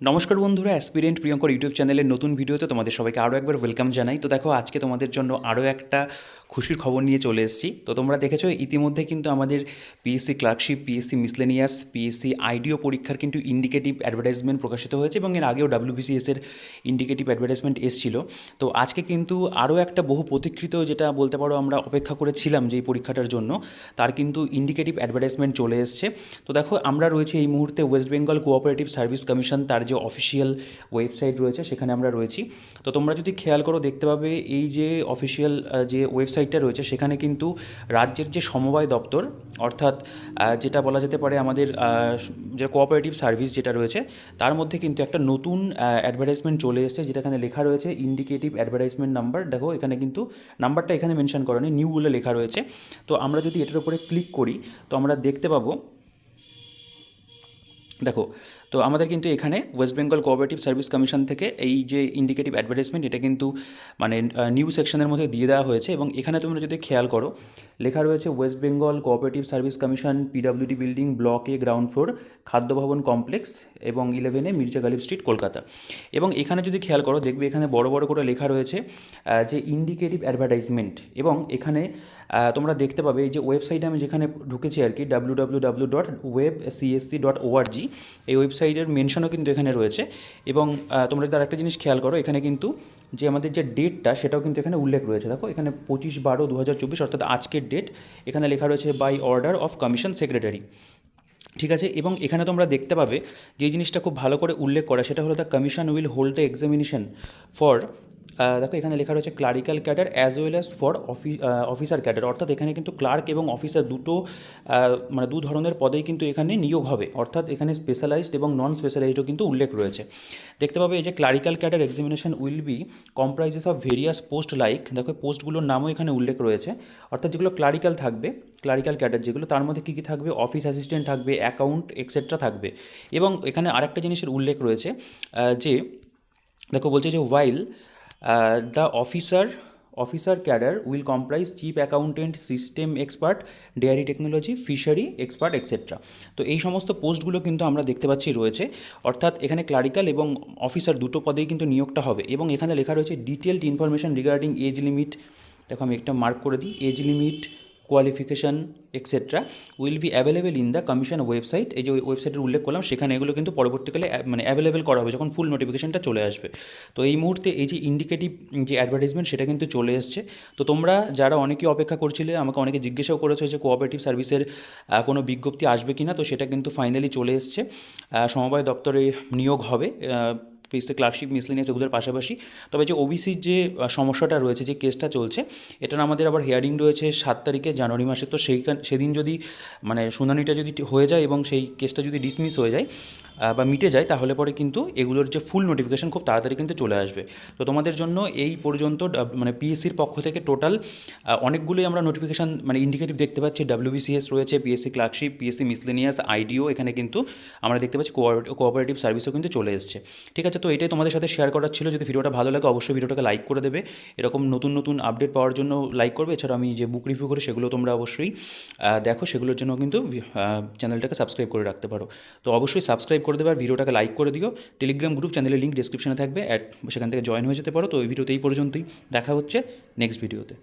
নমস্কার বন্ধুরা aspirant Priyankar YouTube চ্যানেলের নতুন ভিডিওতে তোমাদের সবাইকে আরও একবার ওয়েলকাম জানাই। তো দেখো, আজকে তোমাদের জন্য আরও একটা খুশির খবর নিয়ে চলে এসেছি। তো তোমরা দেখেছ, ইতিমধ্যে কিন্তু আমাদের PSC clerkship PSC miscellaneous PSC IDO পরীক্ষার কিন্তু ইন্ডিকেটিভ অ্যাডভার্টাইজমেন্ট প্রকাশিত হয়েছে এবং এর আগেও ডাব্লিউবিসিএস এর ইন্ডিকেটিভ অ্যাডভার্টাইজমেন্ট এসেছিল। তো আজকে কিন্তু আরও একটা বহু প্রতীক্ষিত যেটা বলতে পারো আমরা অপেক্ষা করেছিলাম যে এই পরীক্ষাটার জন্য, তার কিন্তু ইন্ডিকেটিভ অ্যাডভার্টাইজমেন্ট চলে এসছে। তো দেখো, আমরা রয়েছে এই মুহূর্তে West Bengal cooperative service commission তার যে অফিসিয়াল ওয়েবসাইট রয়েছে সেখানে আমরা রয়েছি। তো তোমরা যদি খেয়াল করো দেখতে পাবে এই যে অফিসিয়াল যে ওয়েবসাইটটা রয়েছে সেখানে কিন্তু রাজ্যের যে সমবায় দপ্তর, অর্থাৎ যেটা বলা যেতে পারে আমাদের যে কোঅপারেটিভ সার্ভিস যেটা রয়েছে, তার মধ্যে কিন্তু একটা নতুন অ্যাডভার্টাইজমেন্ট চলে এসেছে যেটা এখানে লেখা রয়েছে ইন্ডিকেটিভ অ্যাডভার্টাইজমেন্ট নাম্বার দেখো এখানে কিন্তু নাম্বারটা এখানে মেনশন করা নিউ বলে লেখা রয়েছে। তো আমরা যদি এটার উপরে ক্লিক করি, তো আমরা দেখতে পাবো দেখো, তো আমাদের কিন্তু এখানে West Bengal cooperative service commission থেকে এই যে ইন্ডিকেটিভ অ্যাডভার্টাইজমেন্ট এটা কিন্তু মানে নিউ সেকশনের মধ্যে দিয়ে দেওয়া হয়েছে এবং এখানে তোমরা যদি খেয়াল করো, লেখা রয়েছে West Bengal cooperative service commission PWD building block A ground floor Khadya Bhavan complex এবং ইলেভেনে মির্জা গালিব স্ট্রিট কলকাতা। এবং এখানে যদি খেয়াল করো, দেখবে এখানে বড় বড় করে লেখা রয়েছে যে ইন্ডিকেটিভ অ্যাডভার্টাইজমেন্ট এবং এখানে তোমরা দেখতে পাবে যে ওয়েবসাইটে আমি যেখানে ঢুকেছি আর কি W W W dot web CSC dot ORG এই ওয়েবসাইটের মেনশনও কিন্তু এখানে রয়েছে। এবং তোমরা যদি আরেকটা জিনিস খেয়াল করো, এখানে কিন্তু যে আমাদের যে ডেটটা সেটাও কিন্তু এখানে উল্লেখ রয়েছে। দেখো, এখানে পঁচিশ বারো দু হাজার চব্বিশ, অর্থাৎ আজকের ডেট এখানে লেখা রয়েছে by order of commission secretary ঠিক আছে? এবং এখানে তোমরা দেখতে পাবে, যে জিনিসটা খুব ভালো করে উল্লেখ করা, সেটা হলো the commission will hold the examination for দেখো, এখানে লেখা রয়েছে clerical cadre as well as for officer cadre অর্থাৎ এখানে কিন্তু ক্লার্ক এবং অফিসার দুটো মানে দু ধরনের পদেই কিন্তু এখানে নিয়োগ হবে। অর্থাৎ এখানে স্পেশালাইজড এবং নন স্পেশালাইজডও কিন্তু উল্লেখ রয়েছে। দেখতে পাবে এই যে clerical cadre examination will be comprises of various post like দেখো পোস্টগুলোর নামও এখানে উল্লেখ রয়েছে। অর্থাৎ যেগুলো ক্লারিক্যাল থাকবে ক্লারিক্যাল ক্যাডার যেগুলো, তার মধ্যে কী কী থাকবে? অফিস অ্যাসিস্ট্যান্ট থাকবে অ্যাকাউন্ট এক্সেট্রা থাকবে। এবং এখানে আরেকটা জিনিসের উল্লেখ রয়েছে যে, দেখো, বলছে যে while the officer officer cadre will comprise chief accountant system expert dairy technology fishery expert etcetera তো এই সমস্ত পোস্টগুলো কিন্তু আমরা দেখতে পাচ্ছি রয়েছে। অর্থাৎ এখানে ক্লারিক্যাল এবং অফিসার দুটো পদেই কিন্তু নিয়োগটা হবে এবং এখানে লেখা রয়েছে detailed information regarding age limit দেখো আমি একটা মার্ক করে দিই। Age limit qualification etcetera will be available in the commission website এই যে ওয়েবসাইটের উল্লেখ করলাম, সেখানে এগুলো কিন্তু পরবর্তীকালে মানে অ্যাভেলেবেল করা হবে যখন ফুল নোটিফিকেশানটা চলে আসবে। তো এই মুহূর্তে এই যে ইন্ডিকেটিভ যে অ্যাডভার্টাইজমেন্ট সেটা কিন্তু চলে এসছে। তো তোমরা যারা অনেকেই অপেক্ষা করছিলে, আমাকে অনেকে জিজ্ঞাসাও করেছ যে কোঅপারেটিভ সার্ভিসের কোনো বিজ্ঞপ্তি আসবে কি না তো সেটা কিন্তু ফাইনালি চলে এসছে। সমবায় দপ্তরে নিয়োগ হবে। পিসতে ক্লার্কশিপ মিসলিনিয়াস এগুলোর পাশাপাশি। তবে যে ওবিসির যে সমস্যাটা রয়েছে, যে কেসটা চলছে, এটার আমাদের আবার হিয়ারিং রয়েছে সাত তারিখে জানুয়ারি মাসে। তো সেইখান, সেদিন যদি মানে শুনানিটা যদি হয়ে যায় এবং সেই কেসটা যদি ডিসমিস হয়ে যায় বা মিটে যায়, তাহলে পরে কিন্তু এগুলোর যে ফুল নোটিফিকেশন খুব তাড়াতাড়ি কিন্তু চলে আসবে। তো তোমাদের জন্য এই পর্যন্ত মানে পিএসসির পক্ষ থেকে টোটাল অনেকগুলোই আমরা নোটিফিকেশান মানে ইন্ডিকেটিভ দেখতে পাচ্ছি। ডাব্লিউবিসিএস রয়েছে PSC clerkship PSC miscellaneous IDO এখানে কিন্তু আমরা দেখতে পাচ্ছি কোঅপারেটিভ সার্ভিসও কিন্তু চলে এসছে। ঠিক আছে তো এটাই তোমাদের সাথে শেয়ার করার ছিল। যদি ভিডিওটা ভালো লাগে, অবশ্যই ভিডিওটাকে লাইক করে দেবে। এরকম নতুন নতুন আপডেট পাওয়ার জন্য লাইক করবে। এছাড়া আমি যে বুক রিভিউ করি, সেগুলো তোমরা অবশ্যই দেখো। সেগুলোর জন্য কিন্তু চ্যানেলটাকে সাবস্ক্রাইব করে রাখতে পারো। তো অবশ্যই সাবস্ক্রাইব করে দেবে আর ভিডিওটাকে লাইক করে দিও। টেলিগ্রাম গ্রুপ চ্যানেলের লিঙ্ক ডিসক্রিপশনে থাকবে। অ্যাড সেখান থেকে জয়েন হয়ে যেতে পারো। তো এই ভিডিওতে এই পর্যন্তই। দেখা হচ্ছে নেক্সট ভিডিওতে